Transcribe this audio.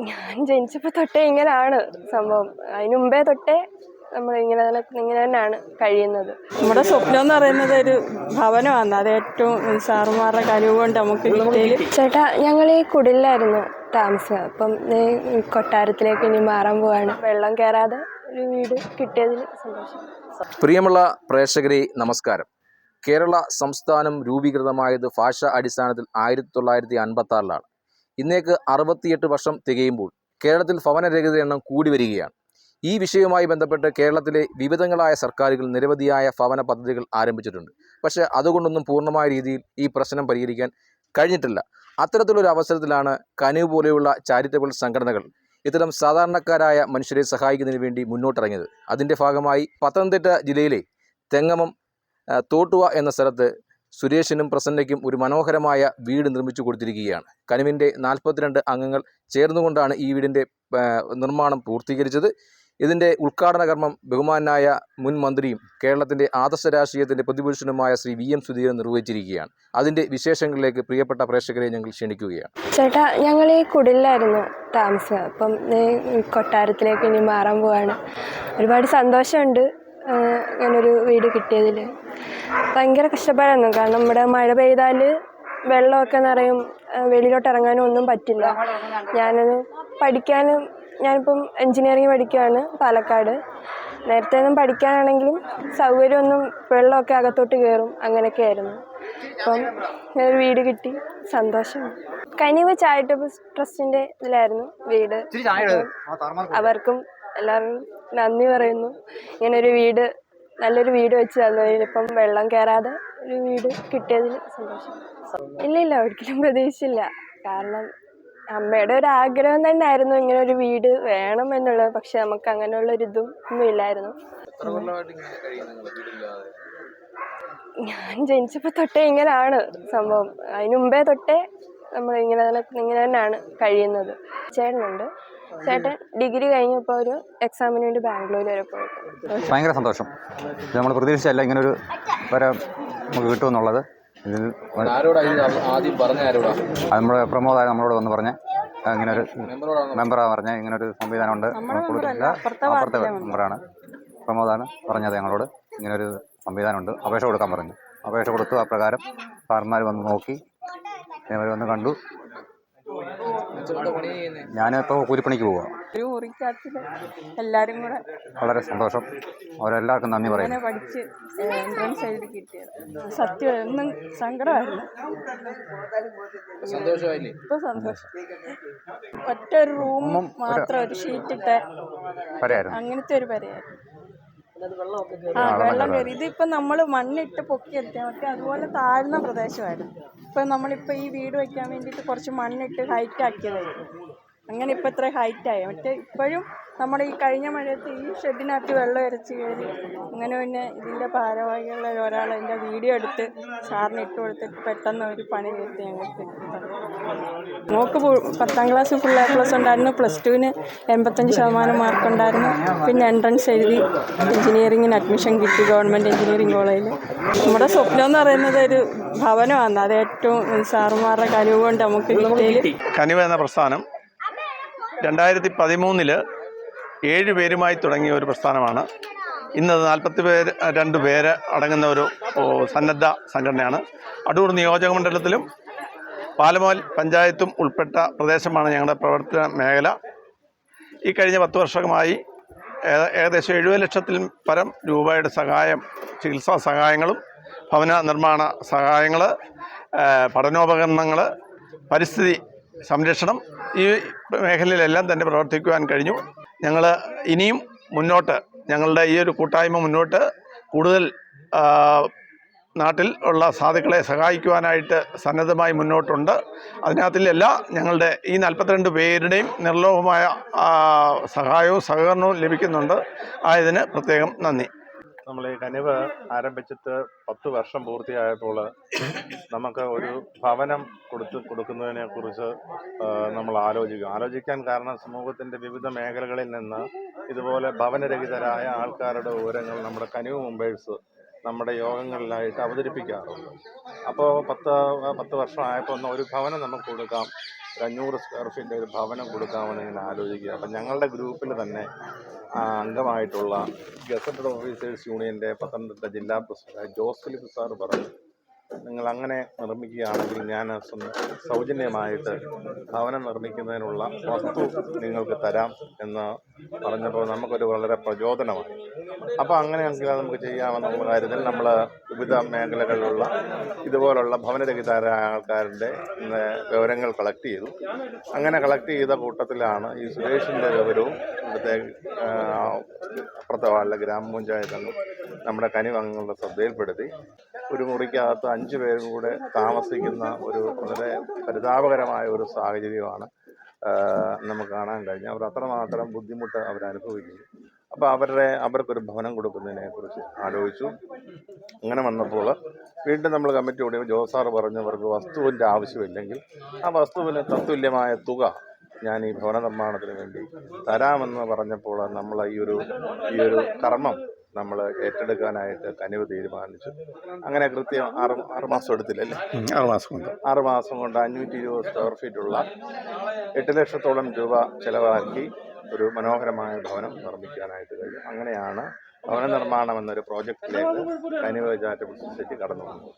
ഞാൻ ജനിച്ചപ്പോൾ തൊട്ടേ ഇങ്ങനെയാണ് സംഭവം. അതിനു മുമ്പേ തൊട്ടേ നമ്മൾ ഇങ്ങനെ തന്നെ ഇങ്ങനെ തന്നെയാണ് കഴിയുന്നത്. നമ്മുടെ സ്വപ്നം എന്ന് പറയുന്നത് ഒരു ഭവനമാണ്. അത് ഏറ്റവും സാറുമാരുടെ കഴിവ് കൊണ്ട് നമുക്ക് ചേട്ടാ ഞങ്ങൾ ഈ കുടിലായിരുന്നു താമസം. അപ്പം കൊട്ടാരത്തിലേക്ക് ഇനി മാറാൻ പോവാണ്. വെള്ളം കയറാതെ ഒരു വീട് കിട്ടിയതിൽ സന്തോഷം. പ്രിയമുള്ള പ്രേക്ഷകരെ നമസ്കാരം. കേരള സംസ്ഥാനം രൂപീകൃതമായത് ഭാഷ അടിസ്ഥാനത്തിൽ ആയിരത്തി തൊള്ളായിരത്തി അൻപത്തി ആറിലാണ് ഇന്നേക്ക് അറുപത്തിയെട്ട് വർഷം തികയുമ്പോൾ കേരളത്തിൽ ഭവനരഹിത എണ്ണം കൂടി വരികയാണ്. ഈ വിഷയവുമായി ബന്ധപ്പെട്ട് കേരളത്തിലെ വിവിധങ്ങളായ സർക്കാരുകൾ നിരവധിയായ ഭവന പദ്ധതികൾ ആരംഭിച്ചിട്ടുണ്ട്. പക്ഷേ അതുകൊണ്ടൊന്നും പൂർണമായ രീതിയിൽ ഈ പ്രശ്നം പരിഹരിക്കാൻ കഴിഞ്ഞിട്ടില്ല. അത്തരത്തിലൊരു അവസരത്തിലാണ് കനു പോലെയുള്ള ചാരിറ്റബിൾ സംഘടനകൾ ഇത്തരം സാധാരണക്കാരായ മനുഷ്യരെ സഹായിക്കുന്നതിന് വേണ്ടി മുന്നോട്ടിറങ്ങിയത്. അതിന്റെ ഭാഗമായി പത്തനംതിട്ട ജില്ലയിലെ തെങ്ങമം തോട്ടുവ എന്ന സ്ഥലത്ത് സുരേഷിനും പ്രസന്നയ്ക്കും ഒരു മനോഹരമായ വീട് നിർമ്മിച്ചു കൊടുത്തിരിക്കുകയാണ്. കനുവിന്റെ നാൽപ്പത്തിരണ്ട് അംഗങ്ങൾ ചേർന്നുകൊണ്ടാണ് ഈ വീടിന്റെ നിർമ്മാണം പൂർത്തീകരിച്ചത്. ഇതിന്റെ ഉദ്ഘാടന കർമ്മം ബഹുമാനായ മുൻ മന്ത്രിയും കേരളത്തിന്റെ ആദർശ രാഷ്ട്രീയത്തിന്റെ പ്രതിപുരുഷനുമായ ശ്രീ വി എം സുധീരൻ നിർവഹിച്ചിരിക്കുകയാണ്. അതിന്റെ വിശേഷങ്ങളിലേക്ക് പ്രിയപ്പെട്ട പ്രേക്ഷകരെ ഞങ്ങൾ ക്ഷണിക്കുകയാണ്. ചേട്ടാ ഞങ്ങൾ ഈ കുടിലായിരുന്നു താമസം. അപ്പം കൊട്ടാരത്തിലേക്ക് ഇനി മാറാൻ പോവാണ്. ഒരുപാട് സന്തോഷമുണ്ട്. ഇങ്ങനൊരു വീട് കിട്ടിയതിൽ ഭയങ്കര കഷ്ടപ്പാടായിരുന്നു. കാരണം നമ്മുടെ മഴ പെയ്താൽ വെള്ളമൊക്കെ നിറയും വെളിയിലോട്ട് ഇറങ്ങാനും ഒന്നും പറ്റില്ല. ഞാനത് പഠിക്കാനും ഞാനിപ്പം എൻജിനീയറിങ് പഠിക്കുകയാണ് പാലക്കാട്. നേരത്തെ ഒന്നും പഠിക്കാനാണെങ്കിലും സൗകര്യമൊന്നും വെള്ളമൊക്കെ അകത്തോട്ട് കയറും അങ്ങനെയൊക്കെ ആയിരുന്നു. അപ്പം ഞാനൊരു വീട് കിട്ടി. സന്തോഷം. കനിവ് ചാരിറ്റബിൾ ട്രസ്റ്റിന്റെ ഇതിലായിരുന്നു വീട്. അവർക്കും എല്ലാവർക്കും നന്ദി പറയുന്നു. ഇങ്ങനെ ഒരു വീട് നല്ലൊരു വീട് വെച്ച് തന്നതിൽ ഇപ്പം വെള്ളം കയറാതെ ഒരു വീട് കിട്ടിയതിൽ സന്തോഷം. ഇല്ല ഇല്ല ഒരിക്കലും പ്രതീക്ഷിച്ചില്ല. കാരണം അമ്മയുടെ ഒരു ആഗ്രഹം തന്നെ ആയിരുന്നു ഇങ്ങനെ ഒരു വീട് വേണം എന്നുള്ളത്. പക്ഷെ നമുക്ക് അങ്ങനെയുള്ള ഒരു ഇതും ഒന്നും ഇല്ലായിരുന്നു. ഞാൻ ജനിച്ചപ്പോൾ തൊട്ടേ ഇങ്ങനെയാണ് സംഭവം. അതിനുമുമ്പേ തൊട്ടേ നമ്മൾ ഇങ്ങനെ തന്നെ ഇങ്ങനെ തന്നെയാണ് കഴിയുന്നത്. ചേട്ടനുണ്ട്. ചേട്ടൻ ഡിഗ്രി കഴിഞ്ഞപ്പോൾ ഒരു എക്സാമിന് വേണ്ടി ബാംഗ്ലൂർ വരെ പോയിട്ടുണ്ട്. ഭയങ്കര സന്തോഷം. ഇത് നമ്മൾ പ്രതീക്ഷിച്ചല്ല ഒരു വരെ നമുക്ക് കിട്ടുമെന്നുള്ളത്. ഇതിൽ ആരോടാ ആദ്യം പറഞ്ഞ ആരോടാ? അത് നമ്മുടെ പ്രമോദായ നമ്മളോട് വന്ന് പറഞ്ഞ് ഇങ്ങനെ ഒരു മെമ്പറാ പറഞ്ഞ ഇങ്ങനെ ഒരു സംവിധാനം ഉണ്ട് അപ്പുറത്തെ മെമ്പറാണ്. പ്രമോദാണ് പറഞ്ഞത് ഞങ്ങളോട്. ഇങ്ങനെ ഒരു സംവിധാനമുണ്ട്. അപേക്ഷ കൊടുക്കാൻ പറഞ്ഞു. അപേക്ഷ കൊടുത്തു. അപ്രകാരം പ്രകാരം സാറന്മാർ വന്ന് നോക്കി. അവർ വന്ന് കണ്ടു. ഞാനിപ്പോൾ കൂലിപ്പണിക്ക് പോവാം. ഒരു മുറിക്കകത്തിൽ എല്ലാവരും കൂടെ വളരെ സന്തോഷം. അവരെല്ലാവർക്കും നന്ദി പറയുന്നു. പഠിച്ച് എൻട്രൻസ് എഴുതി കിട്ടിയത്. സത്യം എന്നും സങ്കടമായിരുന്നു. സന്തോഷമായില്ലേ? ഇപ്പൊ സന്തോഷം. ഒറ്റ ഒരു റൂം റൂമും മാത്രം ഒരു ഷീറ്റ് ഇട്ട പറയായിരുന്നു അങ്ങനത്തെ ഒരു പരയായിരുന്നു. ആ വെള്ളം കയറി ഇതിപ്പോ നമ്മൾ മണ്ണിട്ട് പൊക്കിയെടുത്താൽ മറ്റേ അതുപോലെ താഴ്ന്ന പ്രദേശമായിരുന്നു. ഇപ്പൊ നമ്മളിപ്പോൾ ഈ വീട് വെക്കാൻ വേണ്ടിയിട്ട് കുറച്ച് മണ്ണിട്ട് ഹൈറ്റ് ആക്കിയതായിരുന്നു. അങ്ങനെ ഇപ്പം ഇത്ര ഹൈറ്റ് ആയി. മറ്റേ ഇപ്പോഴും നമ്മുടെ ഈ കഴിഞ്ഞ മഴയത്ത് ഈ ഷെഡിനകത്ത് വെള്ളം ഇരച്ച് കയറി. അങ്ങനെ പിന്നെ ഇതിന്റെ ഭാരവാഹികളിൽ ഒരാൾ എന്റെ വീഡിയോ എടുത്ത് സാറിന് ഇട്ട് കൊടുത്തിട്ട് പെട്ടെന്ന് ഒരു പണി കയറ്റി ഞങ്ങൾക്ക്. മോക്ക് ഫു- പത്താം ക്ലാസ് ഫുൾ എ പ്ലസ് ഉണ്ടായിരുന്നു. പ്ലസ് ടുവിന് എൺപത്തഞ്ച് ശതമാനം മാർക്ക് ഉണ്ടായിരുന്നു. പിന്നെ എൻട്രൻസ് എഴുതി എഞ്ചിനീയറിങ്ങിന് അഡ്മിഷൻ കിട്ടി ഗവൺമെന്റ് എഞ്ചിനീയറിംഗ് കോളേജിൽ നമ്മുടെ സ്വപ്നം എന്ന് പറയുന്നത് ഒരു ഭവനമാണ്. അത് ഏറ്റവും സാറുമാരുടെ കഴിവ് കൊണ്ട് നമുക്ക് കനിവ എന്ന പ്രസ്ഥാനം. രണ്ടായിരത്തി പതിമൂന്നിൽ ഏഴ് പേരുമായി തുടങ്ങിയ ഒരു പ്രസ്ഥാനമാണ്. ഇന്നത് നാൽപ്പത്തി പേര് രണ്ട് പേര് അടങ്ങുന്ന ഒരു സന്നദ്ധ സംഘടനയാണ്. അടൂർ നിയോജക മണ്ഡലത്തിലും പാലമോൽ പഞ്ചായത്തും ഉൾപ്പെട്ട പ്രദേശമാണ് ഞങ്ങളുടെ പ്രവർത്തന മേഖല. ഈ കഴിഞ്ഞ പത്ത് വർഷമായി ഏകദേശം എഴുപത് ലക്ഷത്തിൽ പരം രൂപയുടെ സഹായം ചികിത്സാ സഹായങ്ങളും ഭവന നിർമ്മാണ സഹായങ്ങൾ പഠനോപകരണങ്ങൾ പരിസ്ഥിതി സംരക്ഷണം ഈ മേഖലയിലെല്ലാം തന്നെ പ്രവർത്തിക്കുവാൻ കഴിഞ്ഞു. ഞങ്ങൾ ഇനിയും മുന്നോട്ട് ഞങ്ങളുടെ ഈ ഒരു കൂട്ടായ്മ മുന്നോട്ട് കൂടുതൽ നാട്ടിൽ ഉള്ള സാധുക്കളെ സഹായിക്കുവാനായിട്ട് സന്നദ്ധമായി മുന്നോട്ടുണ്ട്. അതിനകത്തിലെല്ലാ ഞങ്ങളുടെ ഈ നാൽപ്പത്തിരണ്ട് പേരുടെയും നിർലോഭമായ സഹായവും സഹകരണവും ലഭിക്കുന്നുണ്ട്. ആയതിന് പ്രത്യേകം നന്ദി. നമ്മൾ ഈ കനിവ് ആരംഭിച്ചിട്ട് പത്ത് വർഷം പൂർത്തിയായപ്പോൾ നമുക്ക് ഒരു ഭവനം കൊടുത്ത് കൊടുക്കുന്നതിനെ കുറിച്ച് നമ്മൾ ആലോചിക്കും. ആലോചിക്കാൻ കാരണം സമൂഹത്തിന്റെ വിവിധ മേഖലകളിൽ നിന്ന് ഇതുപോലെ ഭവനരഹിതരായ ആൾക്കാരുടെ വിവരങ്ങൾ നമ്മുടെ കനിവ് മുമ്പേഴ്സ് നമ്മുടെ യോഗങ്ങളിലായിട്ട് അവതരിപ്പിക്കാറുണ്ട്. അപ്പോൾ പത്ത് പത്ത് വർഷമായപ്പോൾ ഒന്ന് ഒരു ഭവനം നമുക്ക് കൊടുക്കാം. അഞ്ഞൂറ് സ്ക്വയർ ഫീറ്റ് ഒരു ഭവനം കൊടുക്കാമെന്ന് ഇങ്ങനെ ആലോചിക്കുക. അപ്പം ഞങ്ങളുടെ ഗ്രൂപ്പിൽ തന്നെ അംഗമായിട്ടുള്ള ഗസറ്റഡ് ഓഫീസേഴ്സ് യൂണിയന്റെ പത്തനംതിട്ട ജില്ലാ പ്രസിഡന്റ് ജോസ് ഫിലിപ്പ് സാർ പറഞ്ഞു. നിങ്ങൾ അങ്ങനെ നിർമ്മിക്കുകയാണെങ്കിൽ ഞാൻ സൗജന്യമായിട്ട് ഭവനം നിർമ്മിക്കുന്നതിനുള്ള വസ്തു നിങ്ങൾക്ക് തരാം എന്ന് പറഞ്ഞപ്പോൾ നമുക്കൊരു വളരെ പ്രചോദനമായി. അപ്പോൾ അങ്ങനെയെങ്കിൽ നമുക്ക് ചെയ്യാമെന്നുള്ള കാര്യത്തിൽ നമ്മൾ വിവിധ മേഖലകളിലുള്ള ഇതുപോലുള്ള ഭവനരഹിതരായ ആൾക്കാരുടെ വിവരങ്ങൾ കളക്ട് ചെയ്തു. അങ്ങനെ കളക്ട് ചെയ്ത കൂട്ടത്തിലാണ് ഈ സുരേഷിന്റെ വിവരവും ഇവിടുത്തെ അപ്പുറത്തെ വാർഡിലെ ഗ്രാമപഞ്ചായത്ത് അംഗം നമ്മുടെ കനിവംഗങ്ങളുടെ ശ്രദ്ധയിൽപ്പെടുത്തി ഒരു മുറിക്കകത്ത് അഞ്ച് പേരും കൂടെ താമസിക്കുന്ന ഒരു വളരെ പരിതാപകരമായ ഒരു സാഹചര്യമാണ് നമുക്ക് കാണാൻ കഴിഞ്ഞത്. അവർ അത്രമാത്രം ബുദ്ധിമുട്ട് അവരനുഭവിക്കുന്നു. അപ്പോൾ അവരുടെ അവർക്കൊരു ഭവനം കൊടുക്കുന്നതിനെക്കുറിച്ച് ആലോചിച്ചു. അങ്ങനെ വന്നപ്പോൾ വീണ്ടും നമ്മൾ കമ്മിറ്റി കൂടി ജോസാർ പറഞ്ഞു അവർക്ക് വസ്തുവിന്റെ ആവശ്യമില്ലെങ്കിൽ ആ വസ്തുവിന് തത്തുല്യമായ തുക ഞാൻ ഈ ഭവന നിർമ്മാണത്തിന് വേണ്ടി തരാമെന്ന് പറഞ്ഞപ്പോൾ നമ്മൾ ഈ ഒരു ഈ ഒരു കർമ്മം നമ്മൾ ഏറ്റെടുക്കാനായിട്ട് കനിവ് തീരുമാനിച്ചു. അങ്ങനെ കൃത്യം ആറ് ആറ് മാസം എടുത്തില്ലല്ലേ? ആറ് മാസം കൊണ്ട്. ആറ് മാസം കൊണ്ട് അഞ്ഞൂറ്റി ഇരുപത് സ്ക്വയർ ഫീറ്റുള്ള എട്ട് ലക്ഷത്തോളം രൂപ ചെലവാക്കി ഒരു മനോഹരമായ ഭവനം നിർമ്മിക്കാനായിട്ട് കഴിയും. അങ്ങനെയാണ് ഭവന നിർമ്മാണം എന്നൊരു പ്രോജക്റ്റിലേക്ക് കനിവ് ചാറ്റബിൾ സൊസൈറ്റി കടന്നു വന്നത്.